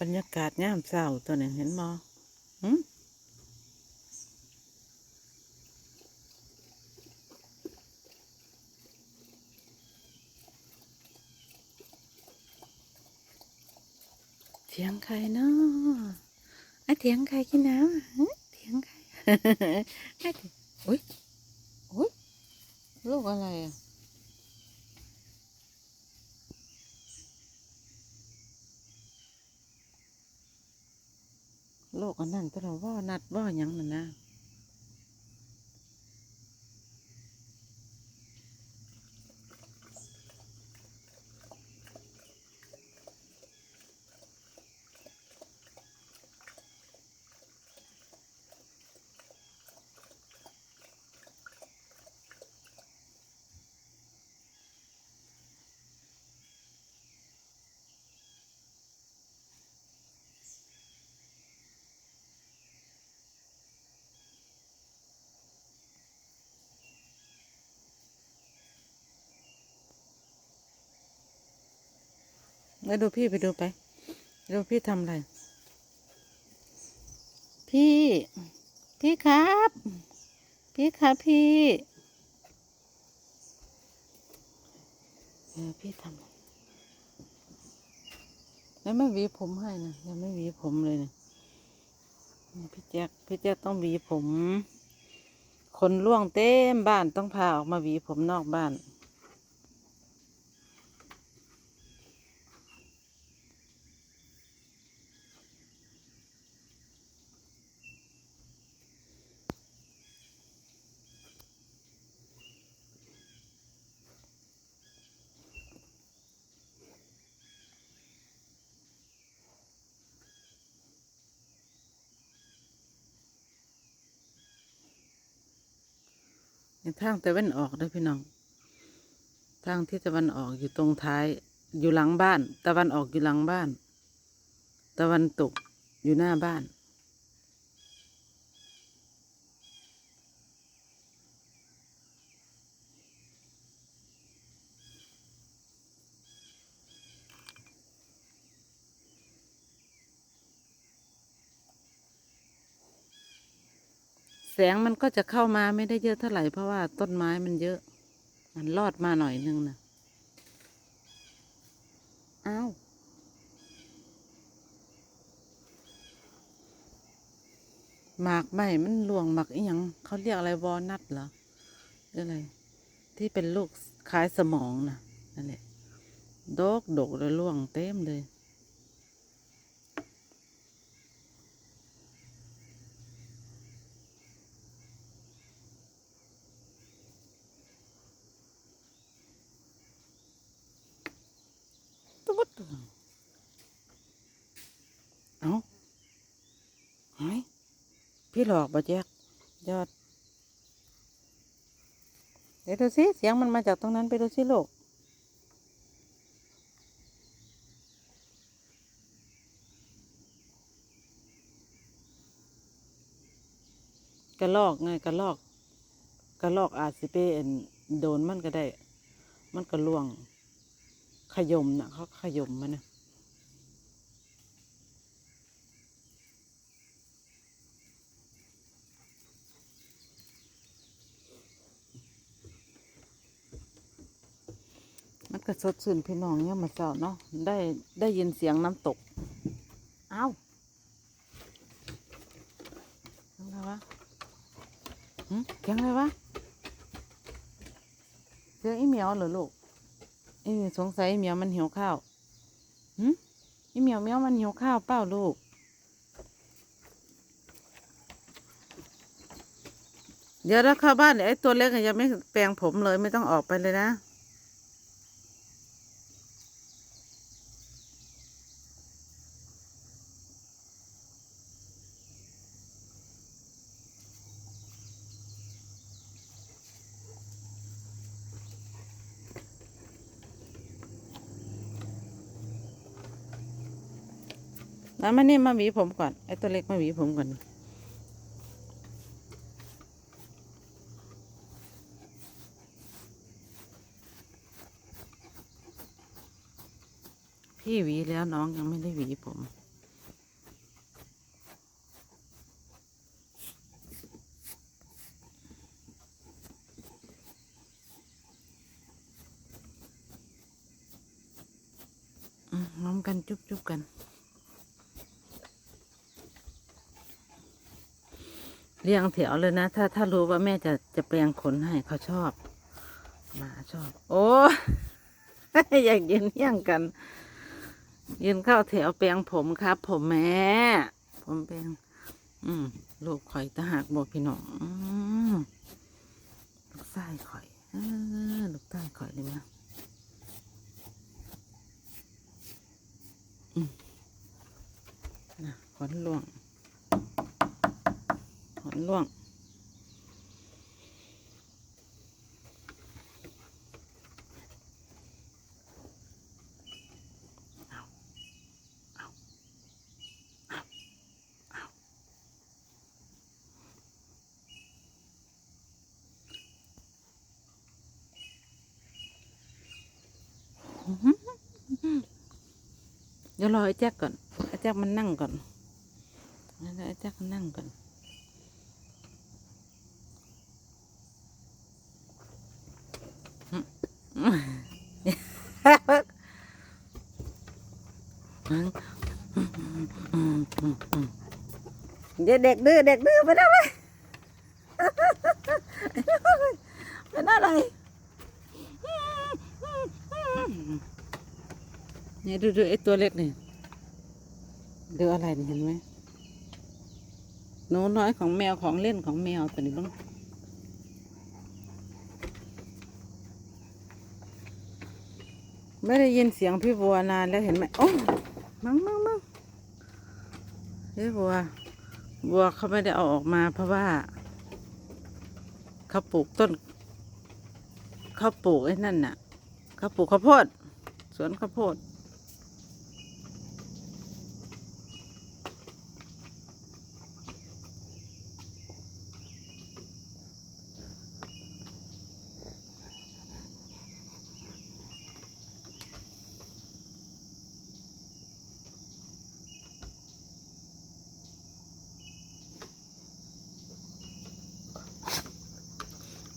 บรรยากาศย่ามเศร้าตัวนี้เห็นมอหืมเถียงใครเนาะไอะเถียงใครกินน้ำเถียงใครไอ้เถียงอุ้ยอุ้ยลูกอะไรอะ โลกอันนั้นก็เราว่านัดว่ายังนั่นนะ ไปดูพี่ไปดูไปดูพี่ทำอะไร พี่ พี่ครับ พี่ครับพี่เออพี่ทำอะไรแล้วไม่หวีผมให้นะยังไม่หวีผมเลยนะนี่พี่แจ๊คพี่แจ๊คต้องหวีผม คนล่วงเต็มบ้านต้องพาออกมาหวีผมนอกบ้าน ทางตะวันออกเด้วยพี่น้อง ทางที่ตะวันออกอยู่ตรงท้าย อยู่หลังบ้าน ตะวันออกอยู่หลังบ้าน ตะวันตกอยู่หน้าบ้าน แสงมันก็จะเข้ามาไม่ได้เยอะเท่าไหร่เพราะว่าต้นไม้มันเยอะ มันรอดมาหน่อยนึงนะอ้าวหมากไหม่มันหลวงหมากอีหยังเขาเรียกอะไรวอลนัทเหรอหรืออะไร ที่เป็นลูกคล้ายสมองนะนั่นแหละดกดกเลยล่วงเต็มเลย หายพี่หลอกบ่แจ๊กยอด เดี๋ยวดูสิเสียงมันมาจากตรงนั้นไปดูสิลูกกระลอกไงกระลอกกระลอกอาจสิเปเอ็นโดนมันก็ได้ มันก็ล่วงขยมนะเขาขยมมันนะ ก็สดชื่นพี่น้องเนี่ยมาเจ้าเนาะได้ได้ยินเสียงน้ำตก เอ้าเสียงอะไรวะหึเสียงอะไรวะเสียงอีเหมียวเหรอลูกเอ้สงสัยอ้เหมียวมันหิวข้าวหืมไอเหมียวเหมียวมันหิวข้าวเปล่าลูกเดี๋ยวถ้าเข้าบ้านเดี๋ยวไอ้ตัวเล็กยังไม่แปรงผมเลยไม่ต้องออกไปเลยนะ นะมานี่มาหวีผมก่อน ไอ้ตัวเล็กมาหวีผมก่อนพี่หวีแล้วน้องยังไม่ได้หวีผม น้องกันจุ๊บจุ๊บกัน เรียงแถวเลยนะ ถ้าถ้ารู้ว่าแม่จะจะแปลงขนให้เขาชอบหมาชอบ โอ้อยากยืนเที่ยงกัน ยืนเข้าแถวแปลงผมครับ ผมแม่ผมแปลงอืมลูกข่อยตะหักบอกพี่น้องลูกไส้ข่อยลูกใต้ข่อยเลยนะอืมนะขอนหลวง ขอนล่วงเอาเอาเอาเอาเดี๋ยวรอไอ้แจ็คก่อน ไอ้แจ็คมันนั่งก่อนเดี๋ยวไอ้แจ็คมันนั่งก่อน เด็กเด็กดื้อเด็กดื้อไปได้ไหมเป็นอะไรเนี่ยดูดูไอ้ตัวเล็กนี่ดูอะไรเห็นไหมหนูน้อยของแมวของเล่นของแมวตัวนี้บ้าง ไม่ได้ยินเสียงพี่บัวนานแล้วเห็นไหมโอ้มั่งมั่งมั่งพี่บัว บัวเขาไม่ได้เอาออกมา เพราะว่าเขาปลูกต้นเขาปลูกไอ้นั่นน่ะเขาปลูกข้าวโพด สวนข้าวโพด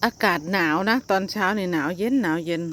อากาศหนาวนะ ตอนเช้านี่หนาวเย็นหนาวเย็น